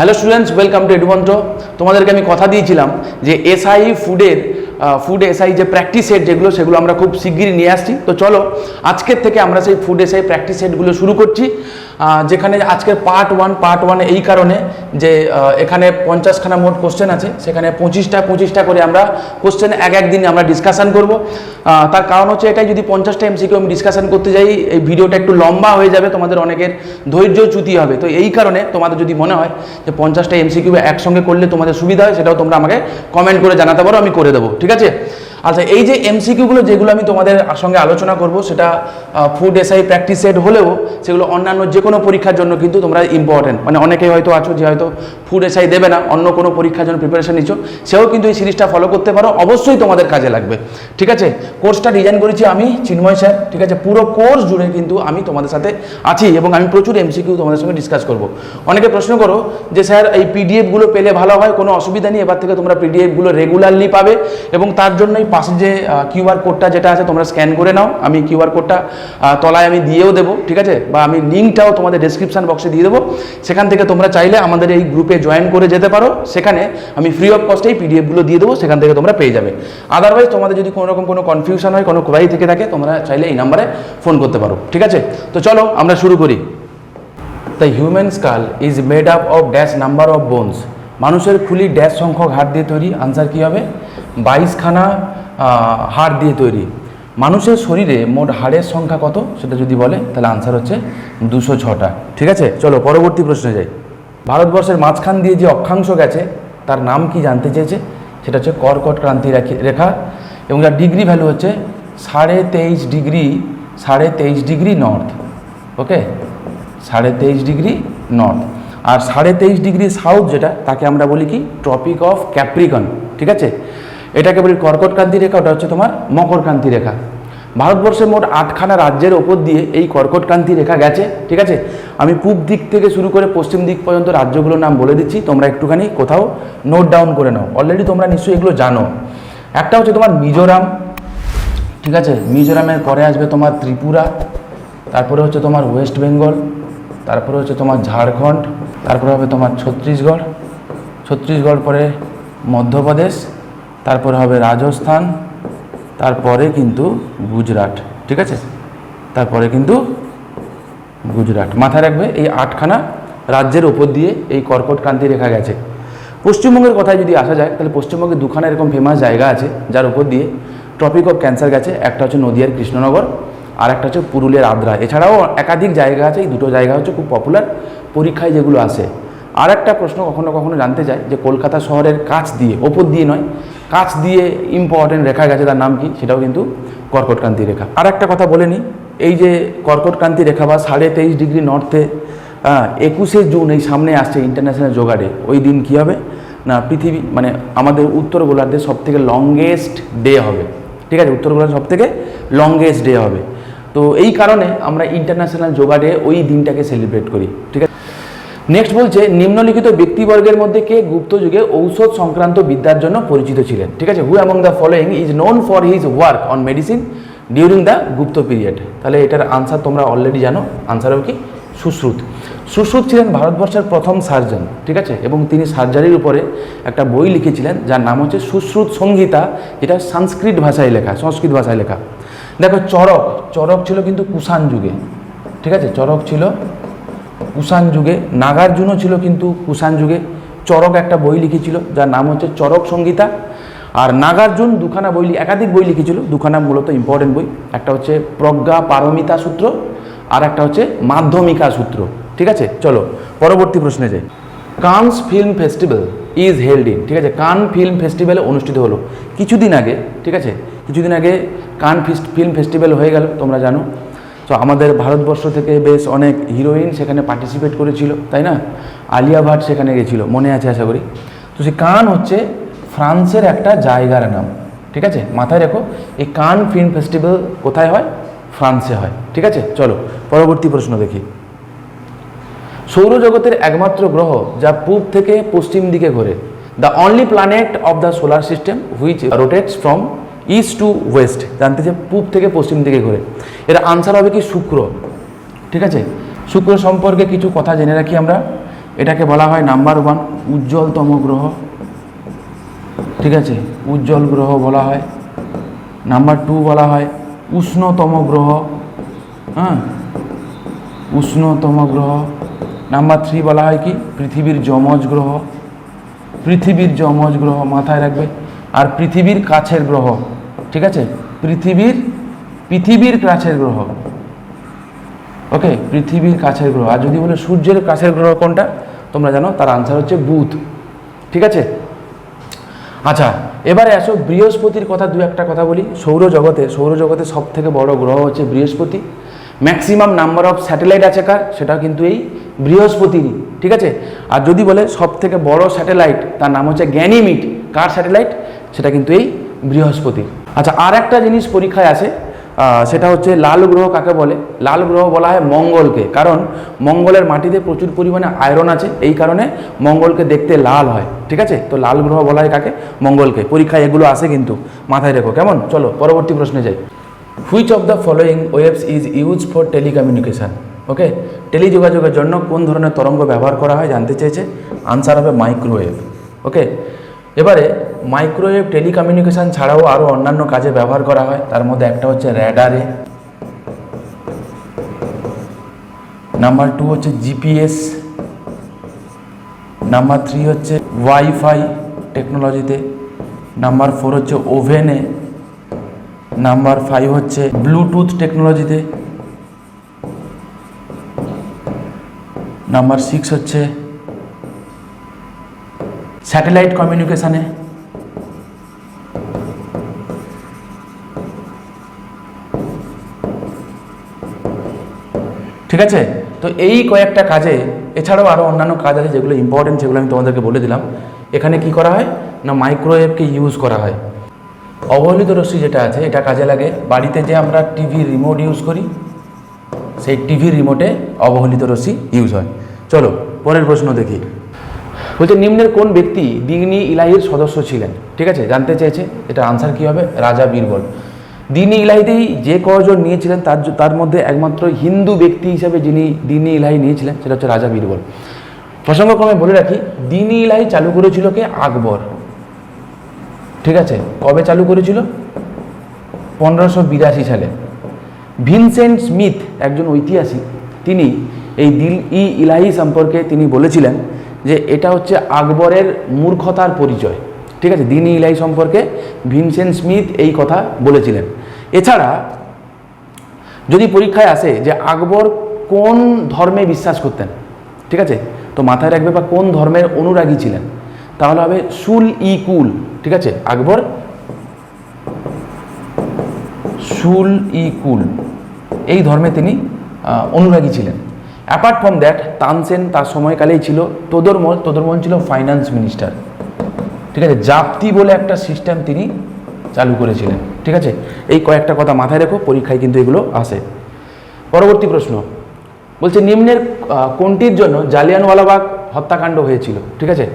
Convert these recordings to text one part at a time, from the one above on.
Hello students welcome to Edumantra তোমাদেরকে আমি কথা দিয়েছিলাম যে এসআই ফুডের ফুড এসআই যে প্র্যাকটিস সেট যেগুলো, সেগুলো আমরা খুব শিগগিরই নিয়ে আসছি। তো চলো, আজকের থেকে আমরা সেই ফুড এসআই প্র্যাকটিস সেটগুলো শুরু করছি। যেখানে আজকের পার্ট ওয়ান পার্ট ওয়ান এই কারণে যে এখানে পঞ্চাশখানা মোট কোশ্চেন আছে। সেখানে পঁচিশটা পঁচিশটা করে আমরা কোশ্চেন এক এক দিন আমরা ডিসকাশন করব। তার কারণ হচ্ছে এটাই, যদি পঞ্চাশটা এমসিকিউ আমি ডিসকাশন করতে যাই, এই ভিডিওটা একটু লম্বা হয়ে যাবে, তোমাদের অনেকের ধৈর্য চ্যুতি হবে। তো এই কারণে তোমাদের যদি মনে হয় যে, পঞ্চাশটা এমসিকিউ একসঙ্গে করলে তোমাদের সুবিধা হয়, সেটাও তোমরা আমাকে কমেন্ট করে জানাতে পারো, আমি করে দেবো। ঠিক আছে? আচ্ছা এই যে এমসিকিউগুলো যেগুলো আমি তোমাদের সঙ্গে আলোচনা করব, সেটা ফুড এসআই প্র্যাকটিস সেট হলেও সেগুলো অন্যান্য যে কোনো পরীক্ষার জন্য কিন্তু তোমরা ইম্পর্টেন্ট মানে অনেকেই হয়তো আছো যে হয়তো ফুড এসআই দেবে না, অন্য কোনো পরীক্ষার জন্য প্রিপারেশন নিচ্ছ, সেও কিন্তু এই সিরিজটা ফলো করতে পারো, অবশ্যই তোমাদের কাজে লাগবে। ঠিক আছে? কোর্সটা ডিজাইন করেছি আমি, চিন্ময় স্যার, ঠিক আছে? পুরো কোর্স জুড়ে কিন্তু আমি তোমাদের সাথে আছি এবং আমি প্রচুর এমসিকিউ তোমাদের সঙ্গে ডিসকাস করব। অনেকে প্রশ্ন করো যে, স্যার, এই পিডিএফগুলো পেলে ভালো হয়? কোনো অসুবিধা নেই? এবার থেকে তোমরা পিডিএফগুলো রেগুলারলি পাবে এবং তার জন্যই পাশে যে কিউআর কোডটা যেটা আছে তোমরা স্ক্যান করে নাও। আমি কিউআর কোডটা তলায় আমি দিয়েও দেবো, ঠিক আছে? বা আমি লিঙ্কটাও তোমাদের ডেসক্রিপশন বক্সে দিয়ে দেবো। সেখান থেকে তোমরা চাইলে আমাদের এই গ্রুপে জয়েন করে যেতে পারো। সেখানে আমি ফ্রি অফ কস্টেই পিডিএফগুলো দিয়ে দেবো, সেখান থেকে তোমরা পেয়ে যাবে। আদারওয়াইজ তোমাদের যদি কোনো রকম কোনো কনফিউশন হয়, কোনো কোয়ারি থেকে থাকে, তোমরা চাইলে এই নাম্বারে ফোন করতে পারো, ঠিক আছে? তো চলো, আমরা শুরু করি। The human skull is made up of dash number of bones মানুষের খুলি ড্যাশ সংখ্যক হাড় দিয়ে তৈরি। আনসার কী হবে? বাইশখানা হাড় দিয়ে তৈরি। মানুষের শরীরে মোট হাড়ের সংখ্যা কত? সেটা যদি বলে, তাহলে আনসার হচ্ছে দুশো ছটা। ঠিক আছে? চলো, পরবর্তী প্রশ্নে যাই। ভারতবর্ষের মাঝখান দিয়ে যে অক্ষাংশ গেছে, তার নাম কি জানতে চেয়েছে? সেটা হচ্ছে কর্কট ক্রান্তি রেখা এবং যার ডিগ্রি ভ্যালু হচ্ছে সাড়ে তেইশ ডিগ্রি, সাড়ে তেইশ ডিগ্রি নর্থ ওকে? সাড়ে তেইশ ডিগ্রি নর্থ আর সাড়ে তেইশ ডিগ্রি সাউথ যেটা, তাকে আমরা বলি কি? ট্রপিক অফ ক্যাপ্রিকন ঠিক আছে? এটাকে বলি কর্কটক্রান্তি রেখা, ওটা হচ্ছে তোমার মকরক্রান্তি রেখা। ভারতবর্ষের মোট আটখানা রাজ্যের ওপর দিয়ে এই কর্কটক্রান্তি রেখা গেছে, ঠিক আছে? আমি পূব দিক থেকে শুরু করে পশ্চিম দিক পর্যন্ত রাজ্যগুলোর নাম বলে দিচ্ছি, তোমরা একটুখানি কোথাও নোট ডাউন করে নাও। অলরেডি তোমরা নিশ্চয়ই এগুলো জানো। একটা হচ্ছে তোমার মিজোরাম, ঠিক আছে? মিজোরামের পরে আসবে তোমার ত্রিপুরা, তারপরে হচ্ছে তোমার ওয়েস্ট বেঙ্গল, তারপরে হচ্ছে তোমার ঝাড়খণ্ড, তারপরে হবে তোমার ছত্তিশগড়। ছত্তিশগড় পরে মধ্যপ্রদেশ তারপরে হবে রাজস্থান, তারপরে কিন্তু গুজরাট, ঠিক আছে? তারপরে কিন্তু গুজরাট। মাথায় রাখবে, এই আটখানা রাজ্যের ওপর দিয়ে এই কর্কট ক্রান্তি রেখা গেছে। পশ্চিমবঙ্গের কথায় যদি আসা যায়, তাহলে পশ্চিমবঙ্গে দুখানা এরকম ফেমাস জায়গা আছে, যার উপর দিয়ে টপিক অফ ক্যান্সার গেছে, একটা হচ্ছে নদিয়ার কৃষ্ণনগর আর একটা হচ্ছে পুরুলিয়ার আদ্রা। এছাড়াও একাধিক জায়গা আছে, এই দুটো জায়গা হচ্ছে খুব পপুলার পরীক্ষায় যেগুলো আসে আর একটা প্রশ্ন কখনো কখনো জানতে চাই যে কলকাতা শহরের কাছ দিয়ে, ওপর দিয়ে নয় কাছ দিয়ে ইম্পর্টেন্ট রেখা গেছে তার নাম কি? সেটাও কিন্তু কর্কটক্রান্তি রেখা। আর একটা কথা বলে নিই, এই যে কর্কটক্রান্তি রেখা বা সাড়ে তেইশ ডিগ্রি নর্থে একুশে জুন এই সামনে আসছে ইন্টারন্যাশনাল যোগা ডে ওই দিন কী হবে? না, পৃথিবী মানে আমাদের উত্তর গোলার্ধের সব থেকে লংগেস্ট ডে হবে। ঠিক আছে, উত্তর গোলার্ধের সব থেকে লংগেস্ট ডে হবে। তো এই কারণে আমরা ইন্টারন্যাশনাল যোগা ডে ওই দিনটাকে সেলিব্রেট করি। ঠিক আছে? নেক্সট বলছে, নিম্নলিখিত ব্যক্তিবর্গের মধ্যে কে গুপ্ত যুগে ঔষধ সংক্রান্ত বিদ্যার জন্য পরিচিত ছিলেন? ঠিক আছে who among the following is known for his work on medicine during the Gupta period তাহলে এটার আনসার তোমরা অলরেডি জানো আনসার হবে কি? সুশ্রুত। সুশ্রুত ছিলেন ভারতবর্ষের প্রথম সার্জন ঠিক আছে? এবং তিনি সার্জারির উপরে একটা বই লিখেছিলেন, যার নাম হচ্ছে সুশ্রুত সংহিতা, যেটা সংস্কৃত ভাষায় লেখা, সংস্কৃত ভাষায় লেখা। দেখো চরক চরক ছিল কিন্তু কুষাণ যুগে, ঠিক আছে? চরক ছিল কুষাণ যুগে, নাগার্জুনও ছিল কিন্তু কুষাণ যুগে চরক একটা বই লিখেছিল, যার নাম হচ্ছে চরক সংগীতা আর নাগার্জুন দুখানা বই একাধিক বই লিখেছিল, দুখানা মূলত ইম্পর্টেন্ট বই। একটা হচ্ছে প্রজ্ঞা পারমিতা সূত্র, আর একটা হচ্ছে মাধ্যমিকা সূত্র। ঠিক আছে? চলো, পরবর্তী প্রশ্নে যাই। Cannes film festival is held in. ঠিক আছে? কান ফিল্ম ফেস্টিভ্যালে অনুষ্ঠিত হলো কিছুদিন আগে। ঠিক আছে? কিছুদিন আগে কান ফিল্ম ফেস্টিভ্যাল হয়ে গেল, তোমরা জানো। তো আমাদের ভারতবর্ষ থেকে বেশ অনেক হিরোইন সেখানে পার্টিসিপেট করেছিল, তাই না? আলিয়া ভাট সেখানে গেছিল, মনে আছে আশা করি। তো সে কান হচ্ছে ফ্রান্সের একটা জায়গার নাম, ঠিক আছে? মাথায় রেখো, এই কান ফিল্ম ফেস্টিভ্যাল কোথায় হয়? ফ্রান্সে হয়, ঠিক আছে? চলো, পরবর্তী প্রশ্ন দেখি। সৌরজগতের একমাত্র গ্রহ যা পূব থেকে পশ্চিম দিকে ঘোরে। The only planet of the solar system which rotates from east to west জানতে যে পূব থেকে পশ্চিম দিকে ঘুরে। এর আনসার হবে কি শুক্র, ঠিক আছে? শুক্র সম্পর্কে কিছু কথা জেনে রাখি আমরা। এটাকে বলা হয় নাম্বার ওয়ান উজ্জ্বলতম গ্রহ। ঠিক আছে? উজ্জ্বল গ্রহ বলা হয়। নাম্বার টু বলা হয় উষ্ণতম গ্রহ। হ্যাঁ? উষ্ণতম গ্রহ। নাম্বার থ্রি বলা হয় কি? পৃথিবীর যমজ গ্রহ। পৃথিবীর যমজ গ্রহ মাথায় রাখবে। আর পৃথিবীর কাছের গ্রহ, ঠিক আছে? পৃথিবীর পৃথিবীর কাছের গ্রহ। ওকে পৃথিবীর কাছের গ্রহ। আর যদি বলে সূর্যের কাছের গ্রহ কোনটা, তোমরা জানো তার আনসার হচ্ছে বুধ। ঠিক আছে? আচ্ছা এবারে আসো বৃহস্পতির কথা দু একটা কথা বলি। সৌরজগতে সৌরজগতে সব থেকে বড় গ্রহ হচ্ছে বৃহস্পতি। ম্যাক্সিমাম নাম্বার অফ স্যাটেলাইট আছে কার? সেটা কিন্তু এই বৃহস্পতিরই। ঠিক আছে? আর যদি বলে সব থেকে বড় স্যাটেলাইট তার নাম হচ্ছে জ্ঞানীমিট কার স্যাটেলাইট সেটা কিন্তু এই বৃহস্পতির আচ্ছা আর একটা জিনিস পরীক্ষায় আছে সেটা হচ্ছে লাল গ্রহ কাকে বলে? লাল গ্রহ বলা হয় মঙ্গলকে, কারণ মঙ্গলের মাটিতে প্রচুর পরিমাণে আয়রন আছে, এই কারণে মঙ্গলকে দেখতে লাল হয়, ঠিক আছে? তো লাল গ্রহ বলা হয় কাকে? মঙ্গলকে। পরীক্ষায় এগুলো আসে কিন্তু, মাথায় রেখো। কেমন? চলো, পরবর্তী প্রশ্নে যাই। Which of the following waves is use for telecommunication okay টেলিযোগাযোগের জন্য কোন ধরনের তরঙ্গ ব্যবহার করা হয় জানতে চেয়েছে? আনসার হবে মাইক্রোওয়েভ ওকে এবারে মাইক্রোওয়েভ টেলিকমিউনিকেশান ছাড়াও আরও অন্যান্য কাজে ব্যবহার করা হয়। তার মধ্যে একটা হচ্ছে র্যাডারে নাম্বার টু হচ্ছে জিপিএস নাম্বার থ্রি হচ্ছে ওয়াইফাই টেকনোলজিতে নাম্বার ফোর হচ্ছে ওভেনে নাম্বার ফাইভ হচ্ছে ব্লুটুথ টেকনোলজিতে নাম্বার সিক্স হচ্ছে স্যাটেলাইট কমিউনিকেশানে ঠিক আছে? তো এই কয়েকটা কাজে, এছাড়াও আরও অন্যান্য কাজ আছে যেগুলো ইম্পর্টেন্ট সেগুলো আমি তোমাদেরকে বলে দিলাম। এখানে কি করা হয়? না মাইক্রোওয়েভকে ইউজ করা হয়। অবহেলিত রশ্মি যেটা আছে, এটা কাজে লাগে। বাড়িতে যে আমরা টিভি রিমোট ইউজ করি, সেই টিভি রিমোটে অবহেলিত রশ্মি ইউজ হয়। চলো, পরের প্রশ্ন দেখি। বলছে, নিম্নের কোন ব্যক্তি দিগনি ইলাহির সদস্য ছিলেন? ঠিক আছে? জানতে চেয়েছে। এটা আনসার কী হবে? রাজা বীরবল। দিনী ইলাহিতেই যে কজন নিয়েছিলেন, তার তার মধ্যে একমাত্র হিন্দু ব্যক্তি হিসেবে যিনি দিনী ইলাহি নিয়েছিলেন, সেটা হচ্ছে রাজা বীরবল। প্রসঙ্গক্রমে বলে রাখি, দিনী ইলাহি চালু করেছিল কে? আকবর। ঠিক আছে? কবে চালু করেছিল? পনেরোশো বিরাশি সালে। ভিনসেন্ট স্মিথ, একজন ঐতিহাসিক, তিনি এই দিল ই ইলাহি সম্পর্কে তিনি বলেছিলেন যে এটা হচ্ছে আকবরের মূর্খতার পরিচয়। ঠিক আছে? দিন ইলাহি সম্পর্কে ভিনসেন্ট স্মিথ এই কথা বলেছিলেন। এছাড়া যদি পরীক্ষায় আসে যে আকবর কোন ধর্মে বিশ্বাস করতেন, ঠিক আছে? তো মাথায় রাখবে বা কোন ধর্মের অনুরাগী ছিলেন? তাহলে হবে সুল ই কুল, ঠিক আছে? আকবর সুল ই কুল, এই ধর্মে তিনি অনুরাগী ছিলেন। অ্যাপার্ট ফ্রম দ্যাট তানসেন তার সময়কালেই ছিল তোদরমল তোদরমল ছিল ফাইন্যান্স মিনিস্টার ঠিক আছে? জাপ্তি বলে একটা সিস্টেম তিনি চালু করেছিলেন। ঠিক আছে? এই কয়েকটা কথা মাথায় রেখো, পরীক্ষায় কিন্তু এগুলো আসে। পরবর্তী প্রশ্ন। বলছে, নিম্নের কোনটির জন্য জালিয়ানওয়ালাবাগ হত্যাকাণ্ড হয়েছিল? ঠিক আছে?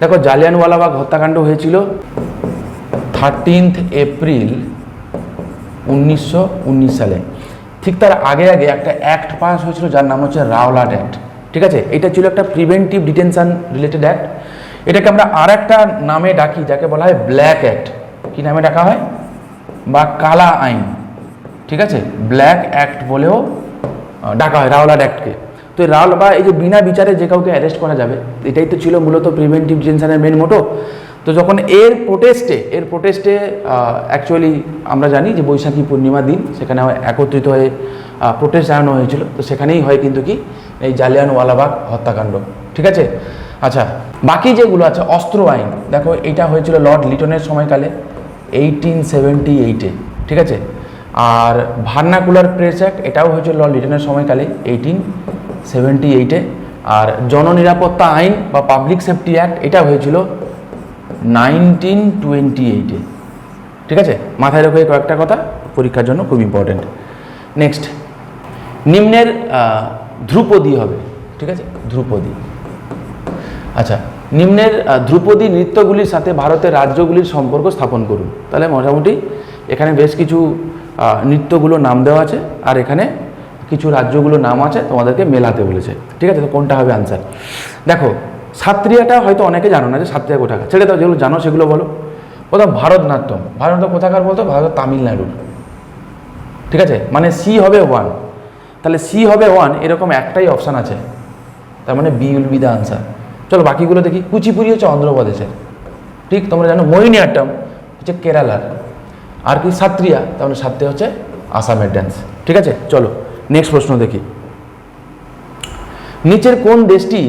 দেখো, জালিয়ানওয়ালাবাগ হত্যাকাণ্ড হয়েছিল থার্টিনথ এপ্রিল উনিশশো উনিশ সালে। ঠিক তার আগে আগে একটা অ্যাক্ট পাস হয়েছিল, যার নাম হচ্ছে রাওলাট অ্যাক্ট ঠিক আছে? এটা ছিল একটা প্রিভেন্টিভ ডিটেনশন রিলেটেড অ্যাক্ট এটাকে আমরা আর একটা নামে ডাকি, যাকে বলা হয় ব্ল্যাক অ্যাক্ট কী নামে ডাকা হয়? বা কালা আইন, ঠিক আছে? ব্ল্যাক অ্যাক্ট বলেও ডাকা হয় রাওলাট অ্যাক্টকে তো রাওল, বা এই যে বিনা বিচারে যে কাউকে অ্যারেস্ট করা যাবে, এটাই তো ছিল মূলত প্রিভেন্টিভ ডিটেনশনের মেন মোটো তো যখন এর প্রোটেস্টে এর প্রোটেস্টে অ্যাকচুয়ালি আমরা জানি যে বৈশাখী পূর্ণিমা দিন, সেখানে একত্রিত হয়ে প্রোটেস্ট জানানো হয়েছিল। তো সেখানেই হয় কিন্তু কি, এই জালিয়ানওয়ালাবাগ হত্যাকাণ্ড, ঠিক আছে? আচ্ছা বাকি যেগুলো আছে, অস্ত্র আইন, দেখো, এটা হয়েছিল লর্ড লিটনের সময়কালে। এইটিন সেভেন্টি এইটে ঠিক আছে? আর ভার্নাকুলার প্রেস অ্যাক্ট এটাও হয়েছিল লিটনের সময়কালে এইটিন সেভেন্টি এইটে আর জননিরাপত্তা আইন বা পাবলিক সেফটি অ্যাক্ট এটা হয়েছিল নাইনটিন টোয়েন্টি এইটে ঠিক আছে? মাথায় রেখে কয়েকটা কথা, পরীক্ষার জন্য খুব ইম্পর্টেন্ট নেক্সট নিম্নের ধ্রুপদী হবে, ঠিক আছে? ধ্রুপদী। আচ্ছা নিম্নের ধ্রুপদী নৃত্যগুলির সাথে ভারতের রাজ্যগুলির সম্পর্ক স্থাপন করুন। তাহলে মোটামুটি এখানে বেশ কিছু নৃত্যগুলো নাম দেওয়া আছে আর এখানে কিছু রাজ্যগুলোর নাম আছে তোমাদেরকে মেলাতে বলেছে। ঠিক আছে? তো কোনটা হবে আনসার দেখো, সাত্রিয়াটা হয়তো অনেকে জানো না যে সাত্রিয়া কোথাকার। ছেড়ে দাও, যেগুলো জানো সেগুলো বলো। কোথাও ভারতনাট্যম। ভারতনাট্যম কোথাকার বলতো? ভারত তামিলনাড়ুর ঠিক আছে? মানে সি হবে ওয়ান তাহলে সি হবে ওয়ান এরকম একটাই অপশান আছে। তার মানে B will be the answer চলো বাকিগুলো দেখি। কুচিপুরি হচ্ছে অন্ধ্রপ্রদেশের। ঠিক তোমরা জানো মোহিনীআট্টম হচ্ছে কেরালার। আর কি সাত্রিয়া, তার মানে সাত্রিয়া হচ্ছে আসামের ড্যান্স ঠিক আছে? চলো নেক্সট প্রশ্ন দেখি। নিচের কোন দেশটি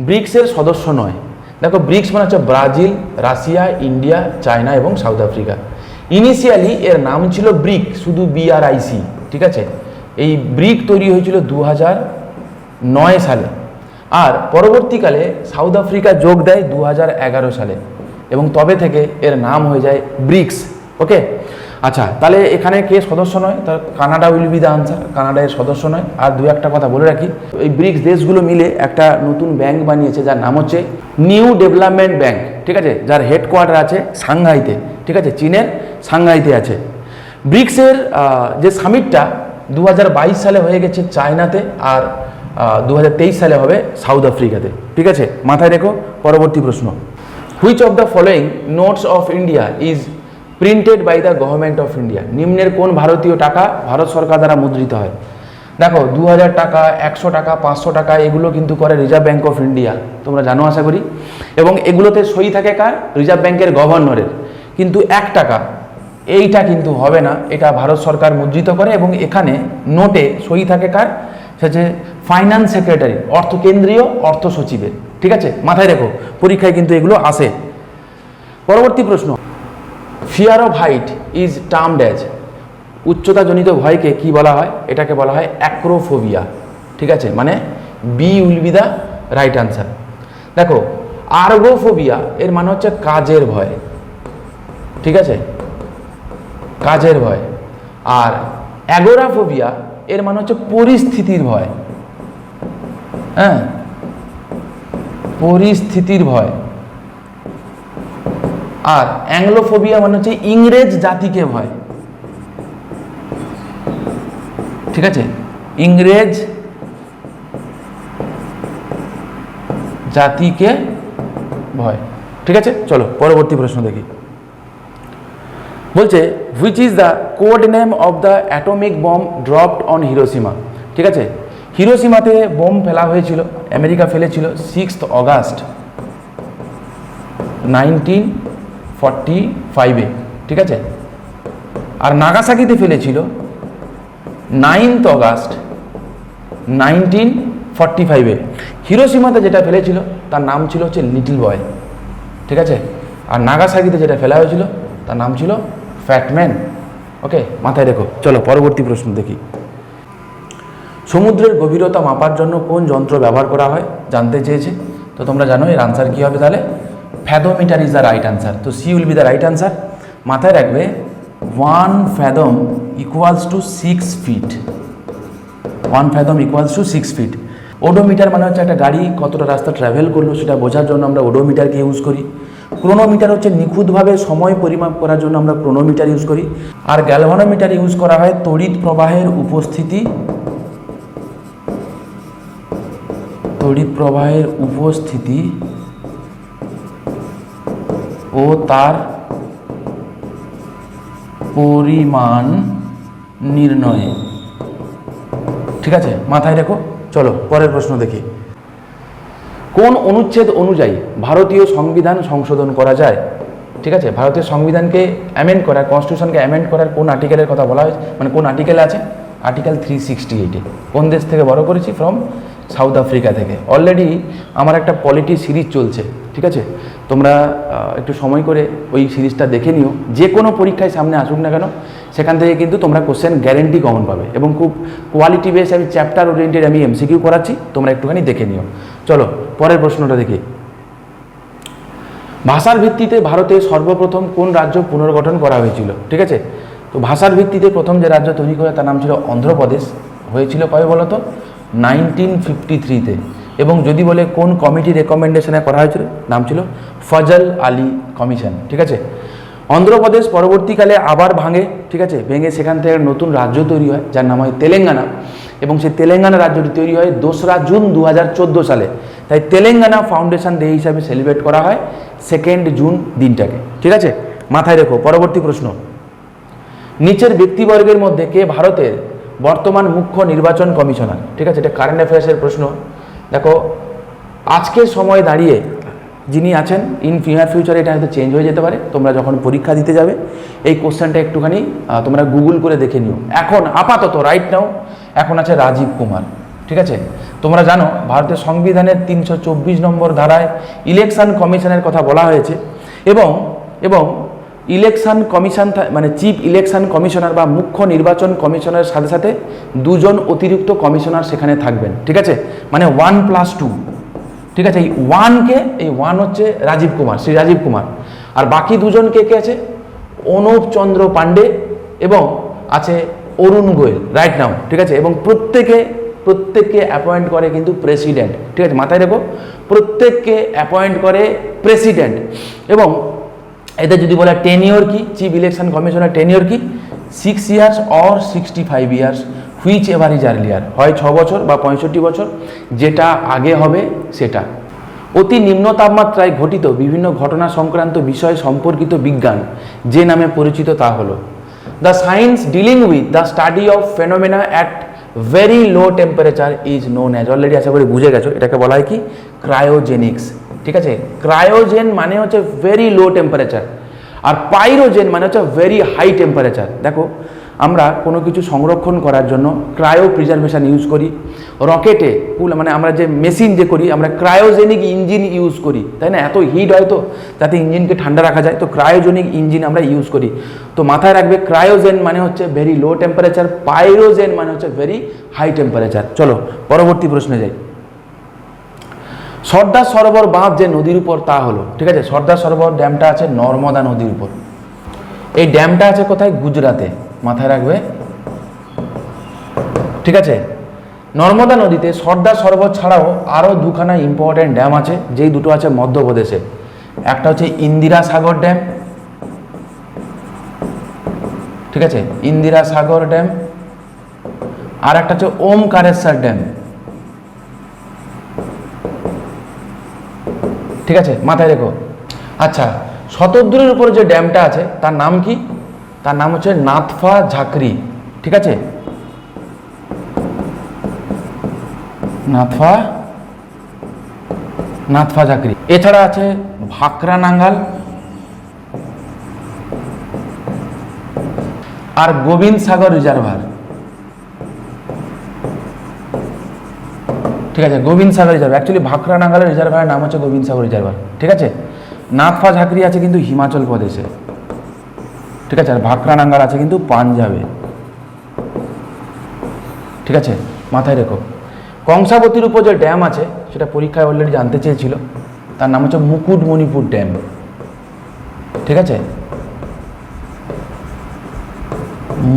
ব্রিক্সের সদস্য নয়? দেখো, ব্রিক্স মানে হচ্ছে ব্রাজিল, রাশিয়া, ইন্ডিয়া, চায়না এবং সাউথ আফ্রিকা। ইনিশিয়ালি এর নাম ছিল ব্রিক, শুধু বিআরআইসি ঠিক আছে? এই ব্রিক তৈরি হয়েছিল দু নয় সালে। আর পরবর্তীকালে সাউথ আফ্রিকা যোগ দেয় দু হাজার এগারো সালে এবং তবে থেকে এর নাম হয়ে যায় ব্রিক্স, ওকে? আচ্ছা তাহলে এখানে কে সদস্য নয়? তার Canada will be the answer Canada এর সদস্য নয়। আর দু একটা কথা বলে রাখি, এই ব্রিক্স দেশগুলো মিলে একটা নতুন ব্যাংক বানিয়েছে যার নাম হচ্ছে নিউ ডেভেলপমেন্ট ব্যাংক, ঠিক আছে? যার হেডকোয়ার্টার আছে সাংহাইতে, ঠিক আছে? চীনের সাংহাইতে আছে। ব্রিক্সের যে সামিটটা দু হাজার বাইশ সালে হয়ে গেছে চায়নাতে, আর দু হাজার তেইশ সালে হবে সাউথ আফ্রিকাতে। ঠিক আছে? মাথায় রেখো, পরবর্তী প্রশ্ন। Which of the following notes of India is printed by the government of India নিম্নের কোন ভারতীয় টাকা ভারত সরকার দ্বারা মুদ্রিত হয়? দেখো দু হাজার টাকা, একশো টাকা, পাঁচশো টাকা, এগুলো কিন্তু করে রিজার্ভ ব্যাঙ্ক অফ ইন্ডিয়া তোমরা জানো আশা করি? এবং এগুলোতে সই থাকে কার? রিজার্ভ ব্যাঙ্কের গভর্নরের কিন্তু এক টাকা, এইটা কিন্তু হবে না। এটা ভারত সরকার মুদ্রিত করে এবং এখানে নোটে সই থাকে কার? সেটা ফাইন্যান্স সেক্রেটারি অর্থ কেন্দ্রীয় অর্থ সচিবের, ঠিক আছে? মাথায় রেখো, পরীক্ষায় কিন্তু এগুলো আসে। পরবর্তী প্রশ্ন fear of height is term as উচ্চতাজনিত ভয়কে কি বলা হয়? এটাকে বলা হয় অ্যাক্রোফোবিয়া ঠিক আছে? মানে B will be the right answer দেখো আর্গোফোবিয়া এর মানে হচ্ছে কাজের ভয়, ঠিক আছে? কাজের ভয়। আর অ্যাগোরাফোবিয়া এর মানে হচ্ছে পরিস্থিতির ভয়। হ্যাঁ? পরিস্থিতির ভয়। আর অ্যাংলোফোবিয়া মানে হচ্ছে ইংরেজ জাতিকে ভয়। ঠিক আছে? ইংরেজ জাতিকে ভয়। ঠিক আছে? চলো, পরবর্তী প্রশ্ন দেখি। বলছে which is the code name of the atomic bomb dropped on Hiroshima ঠিক আছে? হিরোসীমাতে বোম ফেলা হয়েছিল আমেরিকা ফেলেছিল সিক্সথ অগাস্ট নাইনটিন ফর্টি ফাইভে ঠিক আছে? আর নাগাসাকিতে ফেলেছিল নাইনথ অগাস্ট নাইনটিন ফর্টি ফাইভে হিরোসীমাতে যেটা ফেলেছিল, তার নাম ছিল হচ্ছে লিটল বয় ঠিক আছে? আর নাগাসাকিতে যেটা ফেলা হয়েছিল, তার নাম ছিল ফ্যাটম্যান ওকে মাথায় রেখো। চলো, পরবর্তী প্রশ্ন দেখি। সমুদ্রের গভীরতা মাপার জন্য কোন যন্ত্র ব্যবহার করা হয়? জানতে চেয়েছে। তো তোমরা জানো, এর আনসার কী হবে তাহলে? Fathometer is the right answer তো C will be the right answer মাথায় রাখবে one fathom equals to six feet one fathom equals to six feet odometer মানে হচ্ছে একটা গাড়ি কতটা রাস্তা ট্রাভেল করল সেটা বোঝার জন্য আমরা ওডোমিটারকে ইউজ করি। ক্রোনোমিটার হচ্ছে নিখুঁতভাবে সময় পরিমাপ করার জন্য আমরা ক্রোনোমিটার ইউজ করি। আর গ্যালভানোমিটার ইউজ করা হয় তড়িৎ প্রবাহের উপস্থিতি, তড়িৎ প্রবাহের উপস্থিতি ও তার পরিমাণ নির্ণয়ে। ঠিক আছে? মাথায় রেখো। চলো, পরের প্রশ্ন দেখি। কোন অনুচ্ছেদ অনুযায়ী ভারতীয় সংবিধান সংশোধন করা যায়? ঠিক আছে? ভারতীয় সংবিধানকে অ্যামেন্ড করা কনস্টিটিউশনকে অ্যামেন্ড করার কোন আর্টিকেলের কথা বলা হয়েছে? মানে কোন আর্টিকেল আছে? আর্টিকেল থ্রি সিক্সটি এইটে কোন দেশ থেকে বড় করেছি? ফ্রম সাউথ আফ্রিকা থেকে। অলরেডি আমার একটা পলিটি সিরিজ চলছে। ঠিক আছে? তোমরা একটু সময় করে ওই সিরিজটা দেখে নিও। যে কোনো পরীক্ষায় সামনে আসুক না কেন, সেখান থেকে কিন্তু তোমরা কোশ্চেন গ্যারেন্টি কমন পাবে। এবং খুব কোয়ালিটি বেস আমি চ্যাপ্টার ওরিয়েন্টেড আমি এমসিকিউ করাচ্ছি। তোমরা একটুখানি দেখে নিও। চলো, পরের প্রশ্নটা দেখি। ভাষার ভিত্তিতে ভারতে সর্বপ্রথম কোন রাজ্য পুনর্গঠন করা হয়েছিল? ঠিক আছে? তো ভাষার ভিত্তিতে প্রথম যে রাজ্য তৈরি করে, তার নাম ছিল অন্ধ্রপ্রদেশ। হয়েছিল কবে বলো তো? নাইনটিন ফিফটি থ্রিতে এবং যদি বলে কোন কমিটি রেকমেন্ডেশনে করা হয়েছিল, নাম ছিল ফজল আলী কমিশন। ঠিক আছে? অন্ধ্রপ্রদেশ পরবর্তীকালে আবার ভাঙে, ঠিক আছে? ভেঙে সেখান থেকে নতুন রাজ্য তৈরি হয়, যার নাম হয় তেলেঙ্গানা। এবং সেই তেলেঙ্গানা রাজ্যটি তৈরি হয় দোসরা জুন দু হাজার চোদ্দ সালে। তাই তেলেঙ্গানা ফাউন্ডেশন ডে হিসাবে সেলিব্রেট করা হয় সেকেন্ড জুন দিনটাকে। ঠিক আছে? মাথায় রেখো, পরবর্তী প্রশ্ন। নিচের ব্যক্তিবর্গের মধ্যে কে ভারতের বর্তমান মুখ্য নির্বাচন কমিশনার? ঠিক আছে? এটা কারেন্ট অ্যাফেয়ার্সের প্রশ্ন। দেখো, আজকের সময় দাঁড়িয়ে যিনি আছেন ইন নিয়ার ফিউচারে এটা হয়তো চেঞ্জ হয়ে যেতে পারে। তোমরা যখন পরীক্ষা দিতে যাবে, এই কোশ্চেনটা একটুখানি তোমরা গুগল করে দেখে নিও। এখন আপাতত রাইট নাও এখন আছে রাজীব কুমার, ঠিক আছে? তোমরা জানো, ভারতের সংবিধানের তিনশো চব্বিশ নম্বর ধারায় ইলেকশন কমিশনের কথা বলা হয়েছে এবং এবং ইলেকশন কমিশন মানে চিফ ইলেকশন কমিশনার বা মুখ্য নির্বাচন কমিশনারের সাথে সাথে দুজন অতিরিক্ত কমিশনার সেখানে থাকবেন, ঠিক আছে? মানে ওয়ান প্লাস টু ঠিক আছে, এই ওয়ানকে এই ওয়ান হচ্ছে রাজীব কুমার, শ্রী রাজীব কুমার। আর বাকি দুজন কে কে আছে? অনুপ চন্দ্র পাণ্ডে এবং আছে অরুণ গোয়েল রাইট নাও ঠিক আছে? এবং প্রত্যেকে, প্রত্যেককে অ্যাপয়েন্ট করে কিন্তু প্রেসিডেন্ট ঠিক আছে? মাথায় রেখো, প্রত্যেককে অ্যাপয়েন্ট করে প্রেসিডেন্ট এবং এদের যদি বলে টেন টেনিওর কি? চিফ ইলেকশন কমিশনের টেন টেনিওর কি? Six years or sixty five years whichever is earlier. হয় ছ বছর বা পঁয়ষট্টি বছর, যেটা আগে হবে সেটা। অতি নিম্ন তাপমাত্রায় ঘটিত বিভিন্ন ঘটনা সংক্রান্ত বিষয় সম্পর্কিত বিজ্ঞান, যে নামে পরিচিত তা হলো। The science dealing with the study of phenomena at very low temperature is known as already আশা করি বুঝে গেছো, এটাকে বলা হয় কি? ক্রায়োজেনিক্স ঠিক আছে? ক্রায়োজেন মানে হচ্ছে ভেরি লো টেম্পারেচার আর পাইরোজেন মানে হচ্ছে ভেরি হাই টেম্পারেচার দেখো আমরা কোনো কিছু সংরক্ষণ করার জন্য ক্রায়ো প্রিজার্ভেশন ইউজ করি। রকেটে কুল মানে আমরা যে মেশিন যে করি, আমরা ক্রায়োজেনিক ইঞ্জিন ইউজ করি। তাই না? এত হিট হয় তো, যাতে ইঞ্জিনকে ঠান্ডা রাখা যায়। তো ক্রায়োজেনিক ইঞ্জিন আমরা ইউজ করি। তো মাথায় রাখবে ক্রায়োজেন মানে হচ্ছে ভেরি লো টেম্পারেচার পাইরোজেন মানে হচ্ছে ভেরি হাই টেম্পারেচার চলো, পরবর্তী প্রশ্নে যাই। সর্দার সরোবর বাঁধ যে নদীর উপর, তা হলো, ঠিক আছে? সর্দার সরোবর ড্যামটা আছে নর্মদা নদীর উপর। এই ড্যামটা আছে কোথায়? গুজরাতে মাথায় রাখবে। ঠিক আছে? নর্মদা নদীতে সর্দার সরোবর ছাড়াও আরও দুখানা ইম্পর্ট্যান্ট ড্যাম আছে, যেই দুটো আছে মধ্যপ্রদেশে। একটা হচ্ছে ইন্দিরা সাগর ড্যাম ঠিক আছে? ইন্দিরা সাগর ড্যাম আর একটা হচ্ছে ওমকারেশ্বর ড্যাম ঠিক আছে? মাথায় রেখো। আচ্ছা শতদ্দূরের উপরে যে ড্যামটা আছে, তার নাম কি? তার নাম হচ্ছে নাথফা ঝাকরি, ঠিক আছে? নাথফা নাথফা ঝাকরি। এছাড়া আছে ভাকরা নাঙ্গাল আর গোবিন্দ সাগর রিজার্ভার। ঠিক আছে, গোবিন্দ সাগর রিজার্ভ অ্যাকচুয়ালি ভাকরা নাঙ্গালের রিজার্ভারের নাম হচ্ছে গোবিন্দ সাগর রিজার্ভার। ঠিক আছে? নাথফা ঝাকরি আছে কিন্তু হিমাচল প্রদেশে। ঠিক আছে, আর ভাকরা নাঙ্গাল আছে কিন্তু পাঞ্জাবে। ঠিক আছে, মাথায় রেখো। কংসাবতীর উপর যে ড্যাম আছে, সেটা পরীক্ষায় অলরেডি জানতে চেয়েছিল। তার নাম হচ্ছে মুকুটমণিপুর ড্যাম। ঠিক আছে?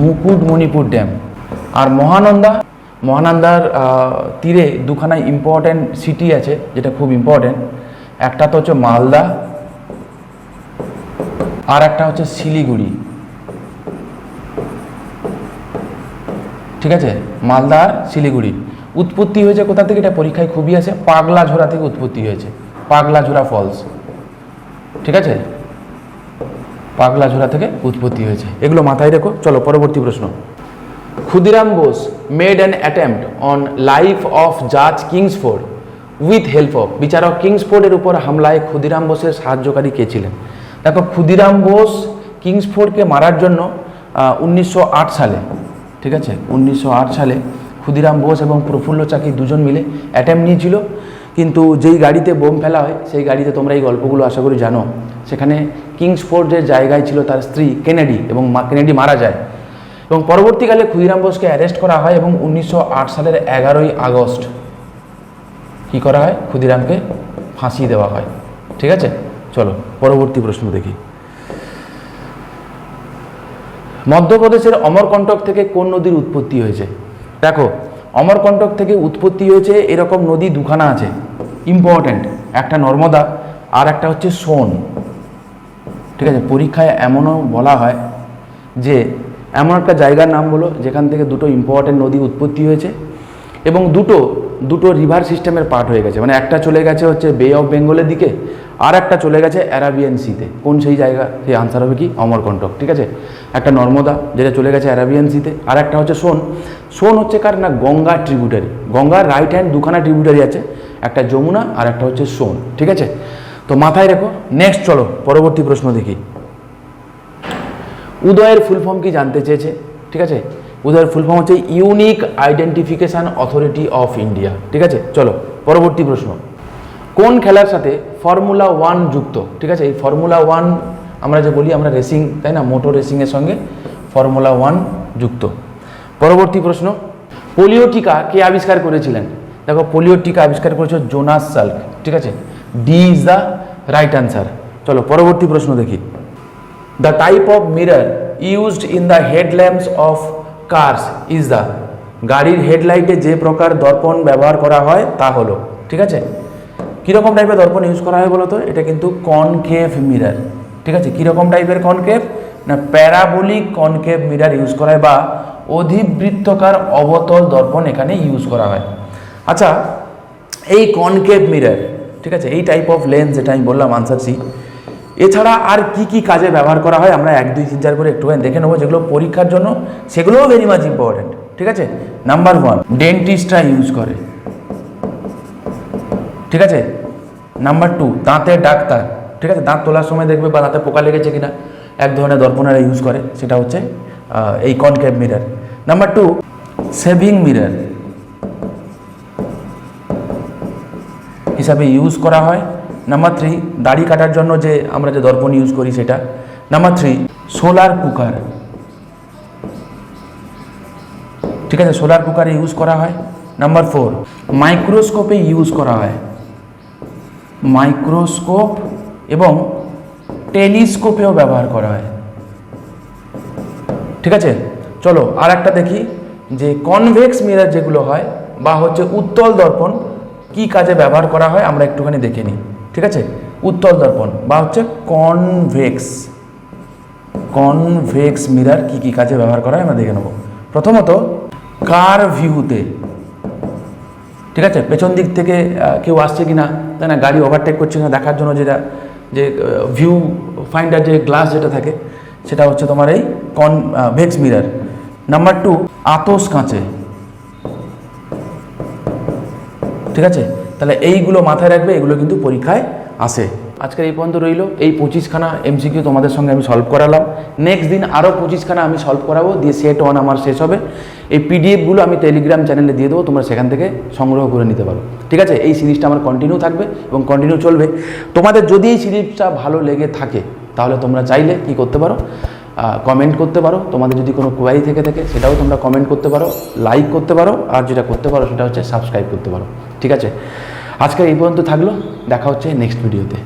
মুকুটমণিপুর ড্যাম। আর মহানন্দা, মহানন্দার তীরে দুখানা ইম্পর্ট্যান্ট সিটি আছে, যেটা খুব ইম্পর্ট্যান্ট একটা তো হচ্ছে মালদা আর একটা হচ্ছে শিলিগুড়ি। ঠিক আছে? মালদা আর শিলিগুড়ি। উৎপত্তি হয়েছে কোথা থেকে? এটা পরীক্ষায় খুবই আছে। পাগলা ঝোড়া থেকে উৎপত্তি হয়েছে। পাগলা ঝোড়া ফলস। ঠিক আছে? পাগলা ঝোড়া থেকে উৎপত্তি হয়েছে। এগুলো মাথায় রেখো। চলো, পরবর্তী প্রশ্ন। Khudiram Bose made an attempt on life of জাজ কিংসফোর্ড উইথ হেল্প অফ বিচারক কিংসফোর্ডের উপর হামলায় ক্ষুদিরাম বোসের সাহায্যকারী কে ছিলেন? দেখো ক্ষুদিরাম বোস কিংসফোর্ডকে মারার জন্য উনিশশো আট সালে, ঠিক আছে? উনিশশো আট সালে ক্ষুদিরাম বোস এবং প্রফুল্ল চাকি দুজন মিলে অ্যাটেম্প নিয়েছিল। কিন্তু যেই গাড়িতে বোম ফেলা হয়, সেই গাড়িতে তোমরা এই গল্পগুলো আশা করি জানো। সেখানে কিংসফোর্ড যে জায়গায় ছিল, তার স্ত্রী কেনেডি এবং মা, কেনেডি মারা যায়। এবং পরবর্তীকালে ক্ষুদিরাম বোসকে অ্যারেস্ট করা হয় এবং উনিশশো আট সালের এগারোই আগস্ট কি করা হয়? ক্ষুদিরামকে ফাঁসি দেওয়া হয়, ঠিক আছে? চলো, পরবর্তী প্রশ্ন দেখি। মধ্যপ্রদেশের অমরকণ্টক থেকে কোন নদীর উৎপত্তি হয়েছে? দেখো অমরকণ্টক থেকে উৎপত্তি হয়েছে এরকম নদী দুখানা আছে। ইম্পর্ট্যান্ট একটা নর্মদা আর একটা হচ্ছে সোন। ঠিক আছে, পরীক্ষায় এমনও বলা হয় যে, এমন একটা জায়গার নাম বলো যেখান থেকে দুটো ইম্পর্টেন্ট নদী উৎপত্তি হয়েছে এবং দুটো দুটো রিভার সিস্টেমের পার্ট হয়ে গেছে। মানে একটা চলে গেছে হচ্ছে বে অফ বেঙ্গলের দিকে আর একটা চলে গেছে অ্যারাবিয়ান সিতে কোন সেই জায়গা? সেই আনসার হবে কি? অমরকণ্টক ঠিক আছে? একটা নর্মদা যেটা চলে গেছে অ্যারাবিয়ান সিতে আর একটা হচ্ছে সোন। সোন হচ্ছে কার না? গঙ্গা ট্রিবিউটারি গঙ্গার রাইট হ্যান্ড দুখানা ট্রিবিউটারি আছে। একটা যমুনা আর একটা হচ্ছে সোন, ঠিক আছে? তো মাথায় রেখো। নেক্সট চলো, পরবর্তী প্রশ্ন দেখি। উদয়ের ফুল ফর্ম কি জানতে চেয়েছে? ঠিক আছে? উদয়ের ফুল ফর্ম হচ্ছে unique identification authority of India ঠিক আছে? চলো, পরবর্তী প্রশ্ন। কোন খেলার সাথে ফর্মুলা ওয়ান যুক্ত? ঠিক আছে? এই ফর্মুলা ওয়ান আমরা যে বলি, আমরা রেসিং তাই না? মোটর রেসিংয়ের সঙ্গে ফর্মুলা ওয়ান যুক্ত। পরবর্তী প্রশ্ন, পোলিও টিকা কে আবিষ্কার করেছিলেন? দেখো, পোলিও টিকা আবিষ্কার করেছে জোনাস সাল্ক, ঠিক আছে? D is the right answer চলো, পরবর্তী প্রশ্ন দেখি। The type of mirror used in the headlamps of cars is the গাড়ির হেডলাইটে যে প্রকার দর্পণ ব্যবহার করা হয়, তা হলো, ঠিক আছে? কীরকম টাইপের দর্পণ ইউজ করা হয় বলো তো এটা কিন্তু কনকেভ মিরার ঠিক আছে? কীরকম টাইপের কনকেভ না প্যারাবোলিক কনকেভ মিরার ইউজ করা হয় বা অধিবৃত্তকার অবতল দর্পণ এখানে ইউজ করা হয়। আচ্ছা এই কনকেভ মিরার ঠিক আছে? এই টাইপ অফ লেন্স যেটা আমি বললাম আনসার সি এছাড়া আর কি কি কাজে ব্যবহার করা হয়? আমরা এক, দুই, তিন, চার করে একটুখানি দেখে নেব যেগুলো পরীক্ষার জন্য। সেগুলোও ভেরি মাচ ইম্পর্টেন্ট ঠিক আছে? নাম্বার ওয়ান ডেন্টিস্টরা ইউজ করে। ঠিক আছে? নাম্বার টু দাঁতের ডাক্তার। ঠিক আছে? দাঁত তোলার সময় দেখবে বা দাঁতে পোকা লেগেছে কিনা। এক ধরনের দর্পণেরা ইউজ করে, সেটা হচ্ছে এই concave mirror number two shaving mirror হিসাবে ইউজ করা হয়। নাম্বার থ্রি দাড়ি কাটার জন্য যে আমরা যে দর্পণ ইউজ করি সেটা। নাম্বার থ্রি সোলার কুকার ঠিক আছে? সোলার কুকারে ইউজ করা হয়। নাম্বার ফোর মাইক্রোস্কোপে ইউজ করা হয়। মাইক্রোস্কোপ এবং টেলিস্কোপেও ব্যবহার করা হয়। ঠিক আছে? চলো আর একটা দেখি যে কনভেক্স মিরর যেগুলো হয় বা হচ্ছে উত্তল দর্পণ কি কাজে ব্যবহার করা হয় আমরা একটুখানি দেখে নিই। ঠিক আছে? উত্তল দর্পণ বা হচ্ছে কনভেক্স। কনভেক্স মিরর কি কি কাজে ব্যবহার করা হয় আমরা দেখে নেব। প্রথমত, কার ভিউতে ঠিক আছে? পেছন দিক থেকে কেউ আসছে কি না তাই না? গাড়ি ওভারটেক করছে না দেখার জন্য যেটা, যে ভিউ ফাইন্ডার যে গ্লাস যেটা থাকে, সেটা হচ্ছে তোমার এই convex mirror number two আতস কাঁচে। ঠিক আছে? তাহলে এইগুলো মাথায় রাখবে, এগুলো কিন্তু পরীক্ষায় আসে। আজকের এই পর্যন্ত রইল। এই পঁচিশখানা এমসিকিউ তোমাদের সঙ্গে আমি সলভ করালাম। নেক্সট দিন আরও পঁচিশখানা আমি সলভ করাবো, দিয়ে সেট ওয়ান আমার শেষ হবে। এই পিডিএফগুলো আমি টেলিগ্রাম চ্যানেলে দিয়ে দেবো, তোমরা সেখান থেকে সংগ্রহ করে নিতে পারো। ঠিক আছে? এই সিরিজটা আমার কন্টিনিউ থাকবে এবং কন্টিনিউ চলবে। তোমাদের যদি এই সিরিজটা ভালো লেগে থাকে, তাহলে তোমরা চাইলে কি করতে পারো? কমেন্ট করতে পারো। তোমাদের যদি কোনো কোয়ারি থেকে থাকে, সেটাও তোমরা কমেন্ট করতে পারো লাইক করতে পারো, আর যেটা করতে পারো, সেটা হচ্ছে সাবস্ক্রাইব করতে পারো। ঠিক আছে? আজকে এই পর্যন্ত থাকল। দেখা হচ্ছে নেক্সট ভিডিওতে